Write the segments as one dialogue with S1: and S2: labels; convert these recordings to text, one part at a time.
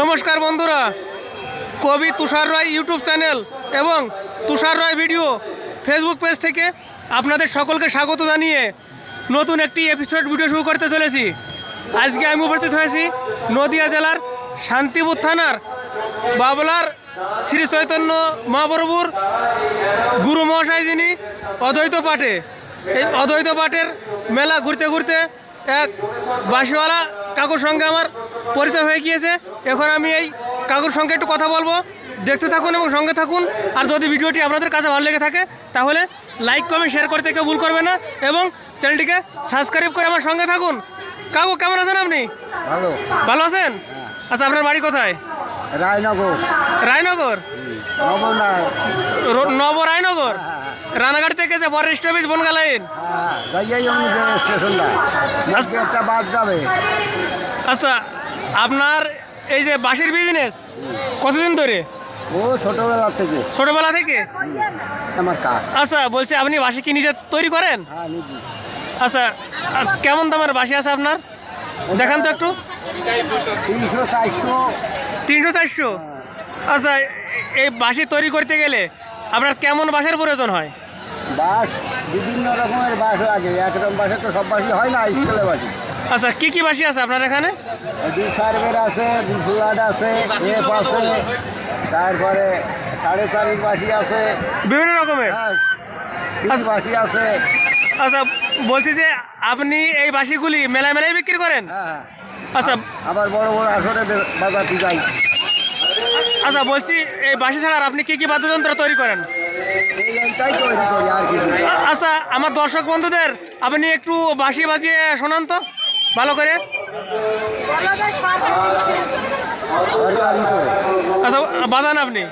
S1: নমস্কার বন্ধুরা, কবি তুষার রায় ইউটিউব চ্যানেল এবং Tushar Roy video Facebook page থেকে আপনাদের সকলকে স্বাগত জানিয়ে নতুন একটি এপিসোড ভিডিও শুরু করতে চলেছি। আজকে আমি উপস্থিত হয়েছি নদিয়া জেলার শান্তিপুর থানার বাবলার শ্রী চৈতন্য মহাপ্রভুর গুরু মহাশয় যিনি অদ্বৈত পাঠে, এই অদ্বৈত পাঠের মেলা ঘুরতে ঘুরতে এক বাসিওয়ালা কাকুর সঙ্গে আমার পরিচয় হয়ে গিয়েছে। এখন আমি এই কাকুর সঙ্গে একটু কথা বলব। দেখতে থাকুন এবং সঙ্গে থাকুন। আর যদি ভিডিওটি আপনাদের কাছে ভালো লেগে থাকে তাহলে লাইক কমেন্ট শেয়ার করতে কেউ ভুল করবে না এবং চ্যানেলটিকে সাবস্ক্রাইব করে আমার সঙ্গে থাকুন। কাকু কেমন আছেন আপনি?
S2: ভালো।
S1: ভালো আছেন? আচ্ছা আপনার বাড়ি কোথায়?
S2: রায়নগর।
S1: রায়নগর? নব রায়নগর? রানাঘাট থেকে যে ফরেস্ট অফিস বনগা লাইন
S2: স্টেশনটা। আজকে একটা বাদ যাবে।
S1: আচ্ছা আপনার এই যে বাঁশের বিজনেস কতদিন ধরে?
S2: ও ছোটবেলা থেকে।
S1: ছোটবেলা থেকে?
S2: আমার কাজ
S1: আচ্ছা বলছি আপনি বাঁশি কি নিজে তৈরি করেন?
S2: হ্যাঁ
S1: আচ্ছা কেমন দামের বাঁশি আছে আপনার? দেখান তো একটু।
S2: তিনশো চারশো
S1: তিনশো চারশো। আচ্ছা এই বাঁশি তৈরি করতে গেলে আপনার কেমন বাঁশের প্রয়োজন হয়?
S2: বাস বিভিন্ন রকমের বাস লাগে। একরকম বাসে তো সব বাসই হয় না স্কেলে বাসি
S1: আচ্ছা কি কি বাঁশি আছে আপনার এখানে?
S2: দুই সার্ভের আছে ফ্লাড আছে এফ আছে তারপরে সাড়ে চারির বাসি আছে।
S1: বিভিন্ন রকমের?
S2: হ্যাঁ সিল বাসি আছে।
S1: আচ্ছা বলছি যে আপনি এই বাঁশিগুলি মেলায় মেলায় বিক্রি করেন?
S2: হ্যাঁ হ্যাঁ।
S1: আচ্ছা।
S2: আবার বড় বড় আসরে বাজাতে যাই।
S1: আচ্ছা বলছি, এই বাঁশি ছাড়া আপনি কি কি বাদ্যযন্ত্র তৈরি করেন। আচ্ছা আমার দর্শক বন্ধুদের, আপনি একটু বাঁশি বাজিয়ে শোনান তো, ভালো করে। আচ্ছা বাজান আপনি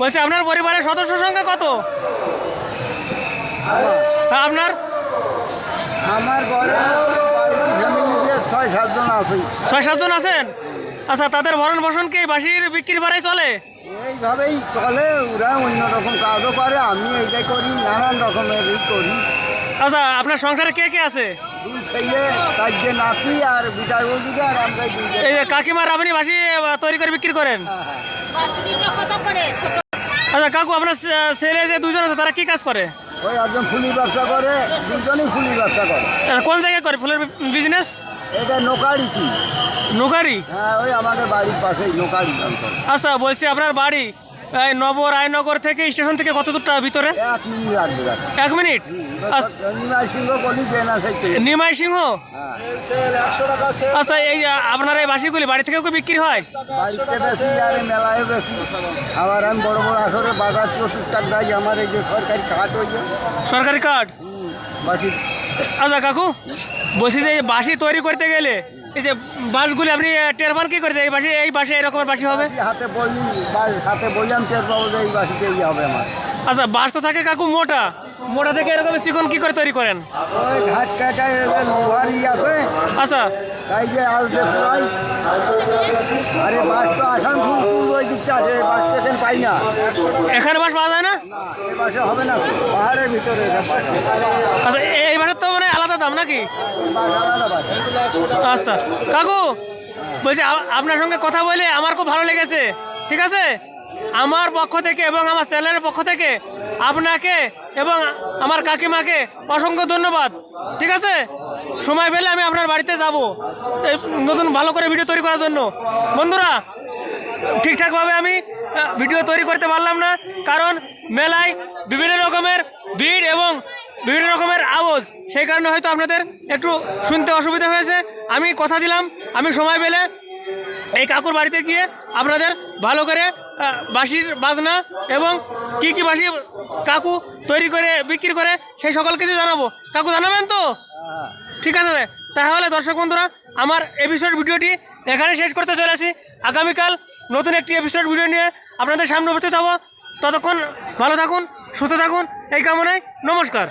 S1: বলছি আপনার পরিবারের সদস্য সংখ্যা কত? হ্যাঁ, আপনার?
S2: আমার ছয় সাতজন আছে
S1: ছয় সাতজন আছেন? আচ্ছা তাদের ভরণ পোষণ কি বাসির বিক্রির বাড়াই চলে?
S2: এইভাবেই চলে ওরা অন্য রকম কাজও করে আমি এইটাই করি নানান রকমের করি।
S1: আচ্ছা আপনার সংসারে কে কে আছে?
S2: দুই ছেলে চারটে নাতি আর বিটার বলদিকে আর আমরা দুইজন।
S1: এই কাকিমার আপনি বাসি তৈরি করে বিক্রি করেন? আচ্ছা কাকু আপনার ছেলে যে দুজন আছে তারা কি কাজ করে?
S2: ওই একজন ফুলি ব্যবসা করে দুজনই ফুলি ব্যবসা করে।
S1: আহ, কোন জায়গায় করে? ফুলের বিজনেস
S2: এটা নোকারি কি?
S1: নোকারি?
S2: হ্যাঁ ওই আমাদের বাড়ির পাশেই নোকারি
S1: আচ্ছা বলছি আপনার বাড়ি এই নব রায়নগর থেকে স্টেশন থেকে কত দূরটা ভিতরে?
S2: এক মিনিট নিমাই সিংহ হ্যাঁ।
S1: আচ্ছা এই আপনার এই বাসিগুলি বাড়ি থেকেও কি বিক্রি হয়?
S2: মেলায় বেশি। আবার আমি বড় বড় আসরে বাজার যাই আমার এই যে সরকারি ওই যে।
S1: সরকারি কার্ড আচ্ছা কাকু বলছি যে বাঁশি তৈরি করতে গেলে এই যে বাঁশগুলি আপনি টের পান কি করতে এই বাঁশি এই বাঁশি এরকমের বাঁশি হবে?
S2: হাতে বললি বা- হাতে বললাম টের পাবো যে এই বাসিতে এই হবে আমার।
S1: আচ্ছা বাঁশ তো থাকে কাকু মোটা। মোটা থেকে এরকম চিকন কি করে তৈরি করেন?
S2: ওই ঘাট কাটায় লোহারি আছে।
S1: আচ্ছা।
S2: তাই যে আলতে পুরাই আরে বাস তো আসাম ফুল ফুল ওই দিকটা আছে বাস স্টেশন পাই না।
S1: এখানে বাঁশ পাওয়া যায় না?
S2: না এই বাসে হবে না পাহাড়ের ভিতরে
S1: আচ্ছা এই আলাদা দাম নাকি? আচ্ছা। কাকু, বলছি আপনার সঙ্গে কথা বলে আমার খুব ভালো লেগেছে, ঠিক আছে? আমার পক্ষ থেকে এবং আমার চ্যানেলের পক্ষ থেকে আপনাকে এবং আমার কাকিমাকে অসংখ্য ধন্যবাদ, ঠিক আছে? সময় পেলে আমি আপনার বাড়িতে যাব নতুন ভালো করে ভিডিও তৈরি করার জন্য। বন্ধুরা, ঠিকঠাকভাবে আমি ভিডিও তৈরি করতে পারলাম না, কারণ মেলায় বিভিন্ন রকমের ভিড় এবং বিভিন্ন রকমের আওয়াজ। সেই কারণে হয়তো আপনাদের একটু শুনতে অসুবিধা হয়েছে। আমি কথা দিলাম, আমি সময় পেলে এই কাকুর বাড়িতে গিয়ে আপনাদের ভালো করে বাঁশির বাজনা এবং কি কি বাঁশি কাকু তৈরি করে, বিক্রি করে সেই সকল কিছু জানাব। কাকু, জানাবেন তো? ঠিক আছে, তাহলে দর্শক বন্ধুরা, আমার এপিসোড ভিডিওটি এখানে শেষ করতে চলেছি। আগামীকাল নতুন একটি এপিসোড ভিডিও নিয়ে আপনাদের সামনে উপস্থিত হব। ততক্ষণ ভালো থাকুন সুস্থ থাকুন এই কামনায় নমস্কার।